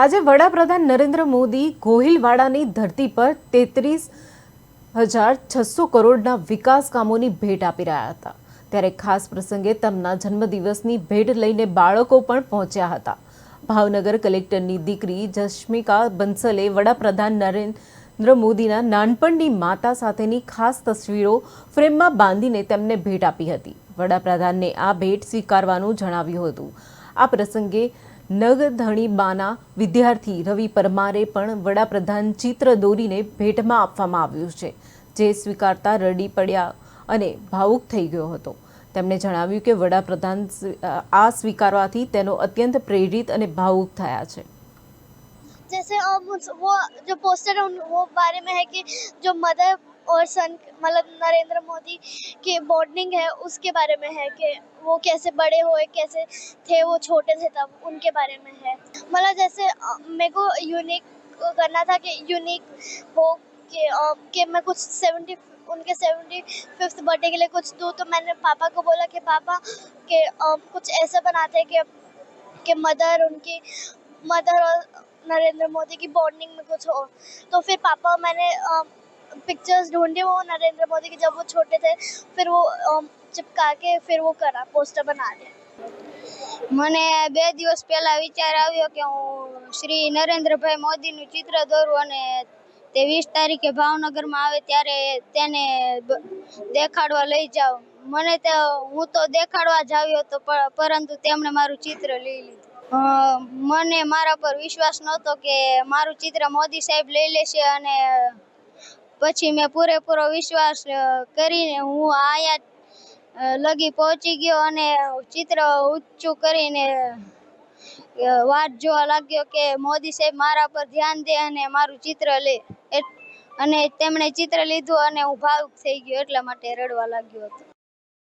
આજે વડાપ્રધાન નરેન્દ્ર મોદી ગોહિલવાડાની ધરતી પર તેત્રીસ હજાર છસો કરોડના વિકાસ કામોની ભેટ આપી રહ્યા હતા. ત્યારે ખાસ પ્રસંગે તેમના જન્મદિવસની ભેટ લઈને બાળકો પણ પહોંચ્યા હતા. ભાવનગર કલેક્ટરની દીકરી જશ્મિકા બંસલે વડાપ્રધાન નરેન્દ્ર મોદીના નાનપણની માતા સાથેની ખાસ તસવીરો ફ્રેમમાં બાંધીને તેમને ભેટ આપી હતી. વડાપ્રધાનને આ ભેટ સ્વીકારવાનું જણાવ્યું હતું. આ પ્રસંગે નગધણી બાના વિદ્યાર્થી રવિ પરમારે પણ વડાપ્રધાન ચિત્ર દોરીને ભેટમાં આપવામાં આવ્યું છે જે સ્વીકારતા રડી પડ્યા અને ભાવુક થઈ ગયો હતો તેમણે જણાવ્યું કે વડાપ્રધાન સ્વી- આ સ્વીકારવાથી તેનો અત્યંત પ્રેરિત અને ભાવુક થયા છે जैसे अब उस- वो जो पोस्टर है उन- वो बारे में है कि जो मदर और सन मतलब नरेंद्र मोदी की बॉन्डिंग है, उसके बारे में है कि वो कैसे बड़े हुए, कैसे थे, वो छोटे थे तब, उनके बारे में है। मतलब जैसे मेरे को यूनिक करना था कि यूनिक हो कि कि मैं कुछ सेवेंटी उनके सेवेंटी फिफ्थ बर्थडे के लिए कुछ दूँ तो मैंने पापा को बोला कि, पापा, कि कुछ ऐसा बनाते कि कि मदर उनकी मदर और नरेंद्र मोदी की बॉन्डिंग में कुछ हो। तो फिर पापा मैंने पिक्चर्स ढूंढी वो नरेंद्र मोदी की जब वो छोटे थे फिर वो अ, चिपका के फिर वो करा पोस्टर बना दिया મને બે દિવસ પહેલા વિચાર આવ્યો કે હું શ્રી નરેન્દ્રભાઈ મોદીનું ચિત્ર દોરું અને તે વીસ તારીખે ભાવનગરમાં આવે ત્યારે તેને બ- દેખાડવા લઈ જાઉં મને તો હું તો દેખાડવા જ આવ્યો હતો પ- પરંતુ તેમણે મારું ચિત્ર લઈ લીધું અ, મને મારા પર વિશ્વાસ નહોતો કે મારું ચિત્ર મોદી સાહેબ લઈ લેશે અને પછી મેં પૂરેપૂરો વિશ્વાસ કરીને હું આયા લગી પહોંચી ગયો અને ચિત્ર ઊંચું કરીને વાત જોવા લાગ્યો કે મોદી સાહેબ મારા પર ધ્યાન દે અને મારું ચિત્ર લે. અને તેમણે ચિત્ર લીધું અને હું ભાવુક થઈ ગયો એટલા માટે રડવા લાગ્યો હતો.